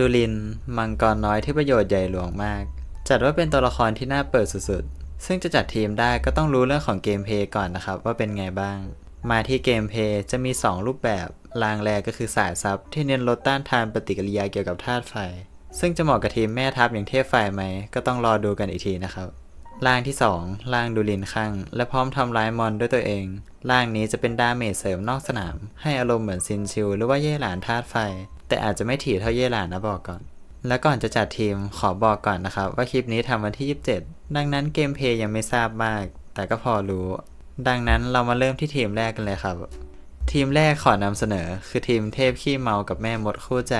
ดูลิน มังกรน้อยที่ประโยชน์ใหญ่หลวงมาก จัดว่าเป็นตัวละครที่น่าเปิดสุดๆ ซึ่งจะจัดทีมได้ก็ต้องรู้เรื่องของเกมเพย์ก่อนนะครับว่าเป็นไงบ้าง มาที่เกมเพย์จะมี 2 รูปแบบรางแรกก็คือสายซับที่เน้นลดต้านทานปฏิกิริยาเกี่ยวกับธาตุไฟ ซึ่งจะเหมาะกับทีมแม่ทัพอย่างเทพไฟไหมก็ต้องรอดูกันอีกทีนะครับร่างที่2ร่างดูลินข้าง และพร้อมทำร้ายมอนด้วยตัวเองร่างนี้จะเป็นดาเมจเสริมนอกสนาม ให้อารมณ์เหมือนซินชิวหรือว่าเย่หลานธาตุไฟ แต่อาจจะไม่ถี่เท่าเย่หลานนะบอกก่อน และก่อนจะจัดทีมขอบอกก่อนนะครับ ว่าคลิปนี้ทำวันที่ 27 ดังนั้นเกมเพย์ยังไม่ทราบมาก แต่ก็พอรู้ ดังนั้นเรามาเริ่มที่ทีมแรกกันเลยครับ ทีมแรกขอนำเสนอ คือทีมเทพขี้เมากับแม่มดคู่ใจ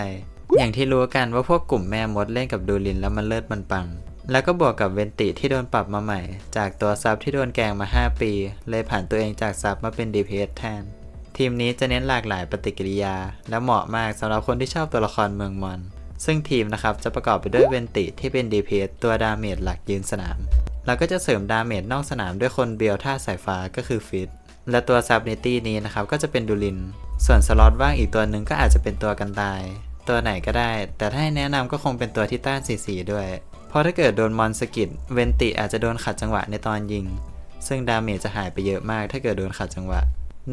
อย่างที่รู้กันว่าพวกกลุ่มแม่มดเล่นกับดูลินแล้วมันเลิศมันปังแล้วก็บวกกับเวนติที่โดนปรับมาใหม่ จากตัวซับที่โดนแกงมา 5 ปี เลยผ่านตัวเองจากซับมาเป็น DPS แทน ทีมนี้จะเน้นหลากหลายปฏิกิริยา และเหมาะมากสำหรับคนที่ชอบตัวละครเมืองมอน ซึ่งทีมนะครับจะประกอบไปด้วยเวนติที่เป็น DPS ตัวดาเมจหลักยืนสนาม แล้วก็จะเสริมดาเมจนอกสนามด้วยคนเบียวท่าสายฟ้าก็คือฟิตและตัวซับเนตี้นี้นะครับก็จะเป็นดูลิน ส่วนสล็อตว่างอีกตัวหนึ่งก็อาจจะเป็นตัวกันตาย ตัวไหนก็ได้ แต่ถ้าให้แนะนำก็คงเป็นตัวที่ต้านสีสีด้วย เพราะถ้าเกิดโดนมอนสกิดเวนติอาจจะโดนขัดจังหวะในตอนยิง ซึ่งดาเมจจะหายไปเยอะมากถ้าเกิดโดนขัดจังหวะ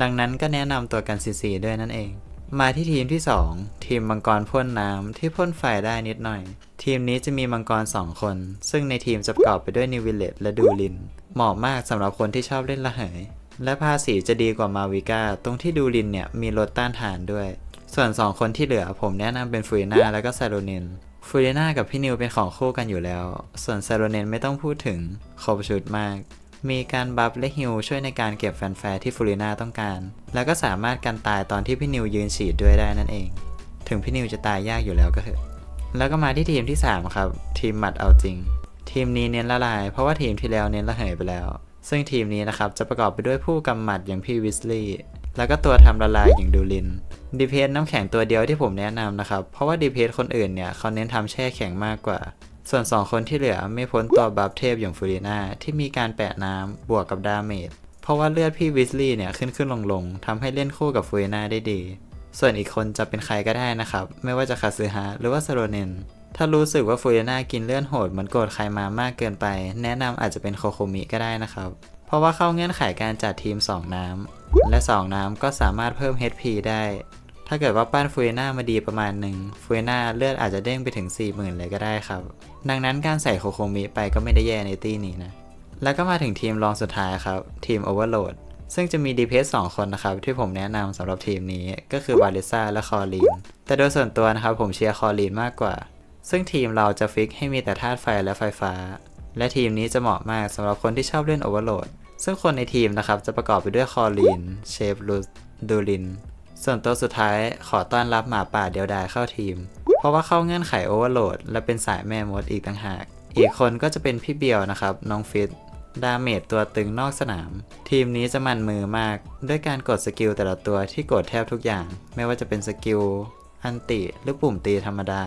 ดังนั้นก็แนะนำตัวกันซีซีด้วยนั่นเอง มาที่ทีมที่ 2 ทีมมังกรพ่นน้ำที่พ่นไฟได้นิดหน่อย ทีมนี้จะมีมังกร 2 คน ซึ่งในทีมจะประกอบไปด้วยนิวิเลตและดูลิน เหมาะมากสำหรับคนที่ชอบเล่นระเหย และภาษีจะดีกว่ามาวิก้าตรงที่ดูลินเนี่ยมีลดต้านทานด้วย ส่วน 2 คนที่เหลือผมแนะนำเป็นฟูริน่าและก็ซาโรเนนฟูริน่ากับพี่นิวเป็นของคู่กันอยู่แล้ว ส่วนซาโรเนนไม่ต้องพูดถึงครบชุดมาก มีการบัฟและฮิลช่วยในการเก็บแฟนแฟร์ที่ฟูริน่าต้องการ แล้วก็สามารถกันตายตอนที่พี่นิวยืนฉีดด้วยได้นั่นเอง ถึงพี่นิวจะตายยากอยู่แล้วก็เถอะ แล้วก็มาที่ทีมที่ 3 ครับ ทีมหมัดเอาจริง ทีมนี้เน้นละลาย เพราะว่าทีมที่แล้วเน้นละเหยไปแล้ว ซึ่งทีมนี้นะครับจะประกอบไปด้วยผู้กำหมัดอย่างพี่วิสลีย์แล้วก็ตัวทำละลายอย่างดูลินดีเพสน้ำแข็งตัวเดียวที่ผมแนะนำนะครับ เพราะว่าดีเพสคนอื่นเนี่ยเขาเน้นทำแช่แข็งมากกว่า ส่วน2คนที่เหลือไม่พ้นตัวบัฟเทพอย่างฟูริน่าที่มีการแปะน้ำบวกกับดาเมจ เพราะว่าเลือดพี่วิสลีย์เนี่ยขึ้นขึ้นลงลงทำให้เล่นคู่กับฟูริน่าได้ดี ส่วนอีกคนจะเป็นใครก็ได้นะครับ ไม่ว่าจะคาซึฮะหรือว่าซโรเนน ถ้ารู้สึกว่าฟูริน่ากินเลือนโหดเหมือนโกรธใครมามากเกินไป แนะนำอาจจะเป็นโคโคมิก็ได้นะครับ เพราะว่าเข้าเงื่อนไขการจัดทีม 2 น้ำและ 2 น้ำก็สามารถเพิ่ม HP ได้าเกิดว่าปั้นฟูริน่ามาดีประมาณหนึ่งฟูริน่าเลือดอาจจะเด้งไปถึง 40,000 เลยก็ได้ครับ ดังนั้นการใส่โคโคมิไปก็ไม่ได้แย่ในตี้นี้นะ แล้วก็มาถึงทีมรองสุดท้ายครับ ทีม Overload ซึ่งจะมี DPS 2 คนนะครับ ที่ผมแนะนำสำหรับทีมนี้ก็คือวาเลซ่าและคอรีน แต่โดยส่วนตัวนะครับผมเชียร์คอรีนมากกว่า ซึ่งทีมเราจะฟิกให้มีแต่ธาตุไฟและไฟฟ้า และทีมนี้จะเหมาะมากสำหรับคนที่ชอบเล่น Overload ซึ่งคนในทีมนะครับจะประกอบไปด้วยคอรีนเชฟลูสดูลิน ส่วนตัวสุดท้ายขอต้อนรับหมาป่าเดียวดายเข้าทีม เพราะว่าเข้าเงื่อนไข Overload และเป็นสายแม่มดอีกต่างหาก อีกคนก็จะเป็นพี่เบียวนะครับ น้องฟิตดาเมจตัวตึงนอกสนาม ทีมนี้จะมันมือมาก ด้วยการกดสกิลแต่ละตัวที่กดแทบทุกอย่าง ไม่ว่าจะเป็นสกิลอันติหรือปุ่มตีธรรมดา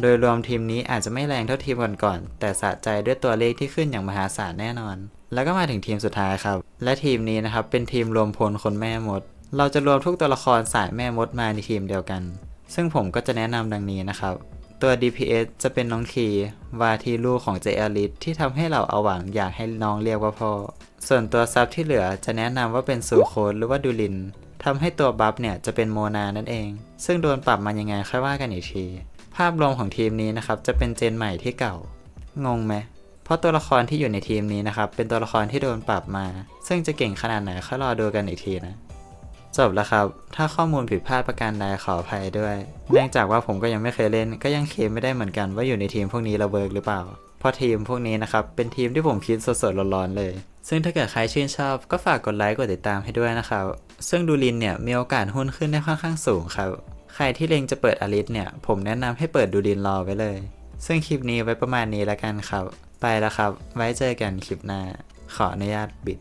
โดยรวมทีมนี้อาจจะไม่แรงเท่าทีมก่อนๆแต่สะใจด้วยตัวเลขที่ขึ้นอย่างมหาศาลแน่นอน แล้วก็มาถึงทีมสุดท้ายครับ และทีมนี้นะครับเป็นทีมรวมพลคนแม่มด เราจะรวมทุกตัวละครสายแม่มดมาในทีมเดียวกัน ซึ่งผมก็จะแนะนำดังนี้นะครับ ตัว DPS จะเป็นน้องคีวาทีลูกของเจอลิสที่ทำให้เราเอาหวังอยากให้น้องเรียกว่าพ่อ ส่วนตัวซับที่เหลือจะแนะนำว่าเป็นซูโคดหรือว่าดูลินทำให้ตัวบัฟเนี่ยจะเป็นโมนานั่นเอง ซึ่งโดนปรับมายังไงค่อยว่ากันอีกที ภาพรวมของทีมนี้นะครับจะเป็นเจนใหม่ที่เก่า งงไหมเพราะตัวละครที่อยู่ในทีมนี้นะครับเป็นตัวละครที่โดนปรับมา ซึ่งจะเก่งขนาดไหนค่อยรอดูกันอีกทีนะ จบแล้วครับ ถ้าข้อมูลผิดพลาดประการใดขออภัยด้วย เนื่องจากว่าผมก็ยังไม่เคยเล่น ก็ยังเคลมไม่ได้เหมือนกันว่าอยู่ในทีมพวกนี้เราเบิร์กหรือเปล่า เพราะทีมพวกนี้นะครับ เป็นทีมที่ผมคิดสดๆร้อนๆเลย ซึ่งถ้าเกิดใครชื่นชอบ ก็ฝากกดไลค์กดติดตามให้ด้วยนะครับ ซึ่งดูลินเนี่ยมีโอกาสหุ้นขึ้นได้ค่อนข้างสูงครับ ใครที่เล็งจะเปิดอลิสเนี่ย ผมแนะนำให้เปิดดูลินรอไว้เลย ซึ่งคลิปนี้ไว้ประมาณนี้แล้วกันครับ ไปแล้วครับ ไว้เจอกันคลิปหน้า ขออนุญาตบิด